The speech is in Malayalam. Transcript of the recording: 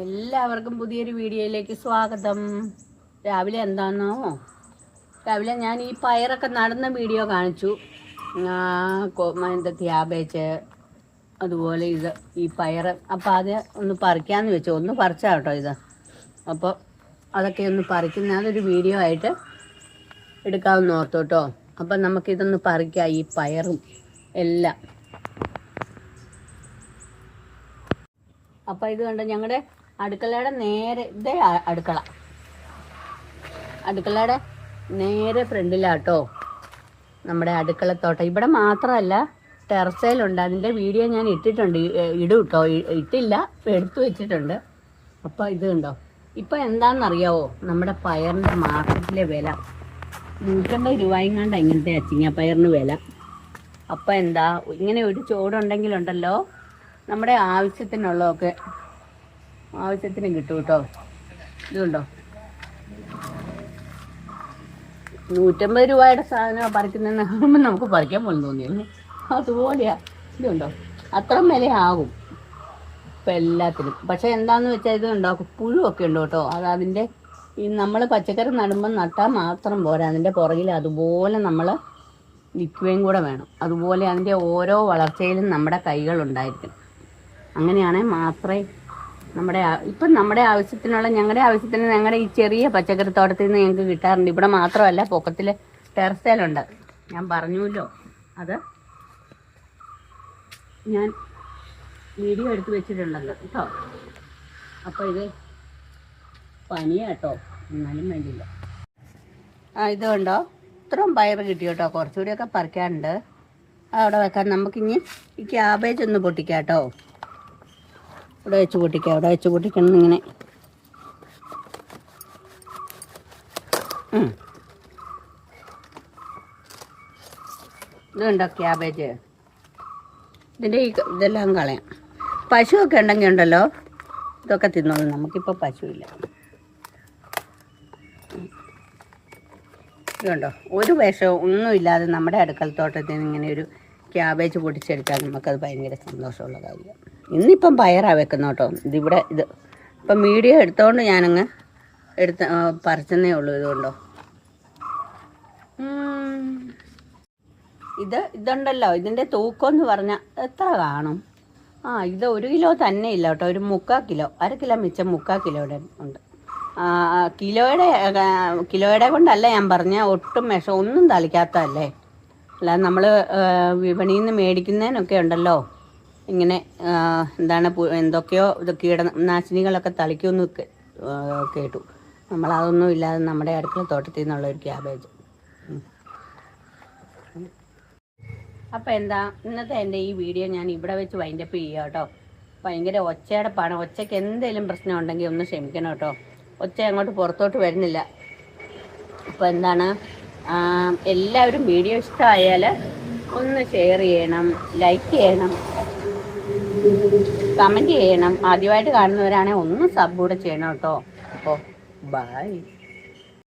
എല്ലാവർക്കും പുതിയൊരു വീഡിയോയിലേക്ക് സ്വാഗതം. രാവിലെ എന്താണോ രാവിലെ ഞാൻ ഈ പയറൊക്കെ നടന്ന വീഡിയോ കാണിച്ചു. എന്താ ക്യാബേജ് അതുപോലെ ഇത് ഈ പയർ അപ്പോൾ അത് ഒന്ന് പറിക്കാമെന്ന് വെച്ചു. ഒന്ന് പറിച്ചാ കേട്ടോ ഇത്. അപ്പോൾ അതൊക്കെ ഒന്ന് പറിക്കുന്ന അതൊരു വീഡിയോ ആയിട്ട് എടുക്കാമെന്ന് ഓർത്തു കേട്ടോ അപ്പം നമുക്കിതൊന്ന് പറിക്കാം ഈ പയറും എല്ലാം. അപ്പം ഇത് കണ്ട ഞങ്ങളുടെ അടുക്കളയുടെ നേരെ ഇതേ അടുക്കള. അടുക്കളയുടെ നേരെ ഫ്രണ്ടിലാട്ടോ നമ്മുടെ അടുക്കളത്തോട്ടം. ഇവിടെ മാത്രമല്ല ടെറസയിലുണ്ട് അതിന്റെ വീഡിയോ ഞാൻ ഇട്ടിട്ടുണ്ട്. ഇടും കേട്ടോ ഇട്ടില്ല എടുത്തു വെച്ചിട്ടുണ്ട്. അപ്പോൾ ഇത് കണ്ടോ ഇപ്പം എന്താണെന്നറിയാവോ? നമ്മുടെ പയറിന്റെ മാർക്കറ്റിലെ വില. നൂറ്റമ്പത് രൂപയും കണ്ട ഇങ്ങനത്തെ അച്ചിങ്ങ പയറിന് വില. അപ്പം എന്താ ഇങ്ങനെ ഒരു ചോടുണ്ടെങ്കിലുണ്ടല്ലോ നമ്മുടെ ആവശ്യത്തിനുള്ളതൊക്കെ ആവശ്യത്തിന് കിട്ടും കേട്ടോ ഇതുണ്ടോ? നൂറ്റമ്പത് രൂപയുടെ സാധനം പറിക്കുന്നതെന്ന് കാണുമ്പോൾ നമുക്ക് പറിക്കാൻ പോലും തോന്നിയല്ലേ. അതുപോലെയാ. ഇതുണ്ടോ? അത്ര വിലയാകും. ഇപ്പം എല്ലാത്തിനും. പക്ഷെ എന്താണെന്ന് വെച്ചാൽ ഇത് ഉണ്ടാക്കും പുഴുവൊക്കെ ഉണ്ട് കേട്ടോ. അത് അതിന്റെ ഈ നമ്മൾ പച്ചക്കറി നടുമ്പോൾ നട്ടാൽ മാത്രം പോരാ. അതിന്റെ പുറകിൽ അതുപോലെ നമ്മൾ നിൽക്കുകയും കൂടെ വേണം. അതുപോലെ അതിന്റെ ഓരോ വളർച്ചയിലും നമ്മുടെ കൈകൾ ഉണ്ടായിരിക്കണം അങ്ങനെയാണെങ്കിൽ മാത്രമേ നമ്മുടെ ഇപ്പം നമ്മുടെ ആവശ്യത്തിനുള്ള ഞങ്ങളുടെ ആവശ്യത്തിന് ഞങ്ങളുടെ ഈ ചെറിയ പച്ചക്കറി തോട്ടത്തിൽ നിന്ന് ഞങ്ങൾക്ക് കിട്ടാറുണ്ട്. ഇവിടെ മാത്രമല്ല പൊക്കത്തിൽ ടെറസേലുണ്ട് ഞാൻ പറഞ്ഞുല്ലോ അത് ഞാൻ വീഡിയോ എടുത്ത് വെച്ചിട്ടുണ്ടല്ലോ കേട്ടോ. അപ്പോൾ ഇത് പനിയാട്ടോ എന്നാലും വേണ്ടില്ല ആ ഇത് കണ്ടോ? ഇത്രയും പയർ കിട്ടി കേട്ടോ. കുറച്ചുകൂടിയൊക്കെ പറിക്കാനുണ്ട്. അവിടെ വെക്കാൻ നമുക്കിനി ഈ ക്യാബേജ് ഒന്ന് പൊട്ടിക്കാം കേട്ടോ. ഇവിടെ വെച്ച് പൊട്ടിക്കുക അവിടെ വെച്ച് പൊട്ടിക്കണം ഇങ്ങനെ. ഇതുണ്ടോ ക്യാബേജ്? ഇതിന്റെ ഈ ഇതെല്ലാം കളയാം. പശുവൊക്കെ ഉണ്ടെങ്കിൽ ഉണ്ടല്ലോ ഇതൊക്കെ തിന്നോളും. നമുക്കിപ്പോൾ പശുവില്ല. ഇതുണ്ടോ? ഒരു വിഷവും ഒന്നുമില്ലാതെ നമ്മുടെ അടുക്കളത്തോട്ടത്തിൽ നിന്ന് ഇങ്ങനെ ഒരു ക്യാബേജ് പൊടിച്ചെടുത്താൽ നമുക്കത് ഭയങ്കര സന്തോഷമുള്ള കാര്യമാണ് ഇന്നിപ്പം പയറാണ് വെക്കുന്നത് കേട്ടോ. ഇതിവിടെ ഇത് ഇപ്പം മീഡിയം എടുത്തോണ്ട് ഞാനങ്ങ് എടുത്ത് പറിച്ചെന്നേ ഉള്ളൂ ഇതുകൊണ്ടോ. ഇത് ഇതുണ്ടല്ലോ. ഇതിന്റെ തൂക്കം എന്ന് പറഞ്ഞാൽ എത്ര കാണും. ആ ഇത് ഒരു കിലോ തന്നെ ഇല്ല കേട്ടോ. ഒരു മുക്കാൽ കിലോ. അര കിലോ മിച്ചം മുക്കാൽ കിലോയുടെ ഉണ്ട്. കിലോയുടെ കിലോയുടെ കൊണ്ടല്ല ഞാൻ പറഞ്ഞ ഒട്ടും വിഷം ഒന്നും തളിക്കാത്തതല്ലേ? അല്ല നമ്മൾ വിപണിയിൽ നിന്ന് മേടിക്കുന്നതിനൊക്കെ ഉണ്ടല്ലോ. ഇങ്ങനെ എന്താണ് എന്തൊക്കെയോ ഇത് കീടനാശിനികളൊക്കെ തളിക്കുമെന്ന് കേട്ടു. നമ്മളതൊന്നും ഇല്ലാതെ നമ്മുടെ അടുക്കള തോട്ടത്തിൽ നിന്നുള്ള ഒരു ക്യാബേജ്. അപ്പം എന്താ ഇന്നത്തെ എന്റെ ഈ വീഡിയോ ഞാൻ ഇവിടെ വെച്ച് വൈൻഡപ്പ് ചെയ്യുക കേട്ടോ. ഭയങ്കര ഒച്ചയടപ്പാണ്. പണം ഒച്ചയ്ക്ക് എന്തെങ്കിലും പ്രശ്നം ഉണ്ടെങ്കിൽ ഒന്ന് ക്ഷമിക്കണം കേട്ടോ. ഒച്ച അങ്ങോട്ട് പുറത്തോട്ട് വരുന്നില്ല. അപ്പോൾ എന്താണ് എല്ലാവരും വീഡിയോ ഇഷ്ടമായാൽ ഒന്ന് ഷെയർ ചെയ്യണം ലൈക്ക് ചെയ്യണം കമന്റ് ചെയ്യണം. ആദ്യമായിട്ട് കാണുന്നവരാണെങ്കിൽ ഒന്ന് സബ് കൂടെ ചെയ്യണം കേട്ടോ. അപ്പോൾ ബൈ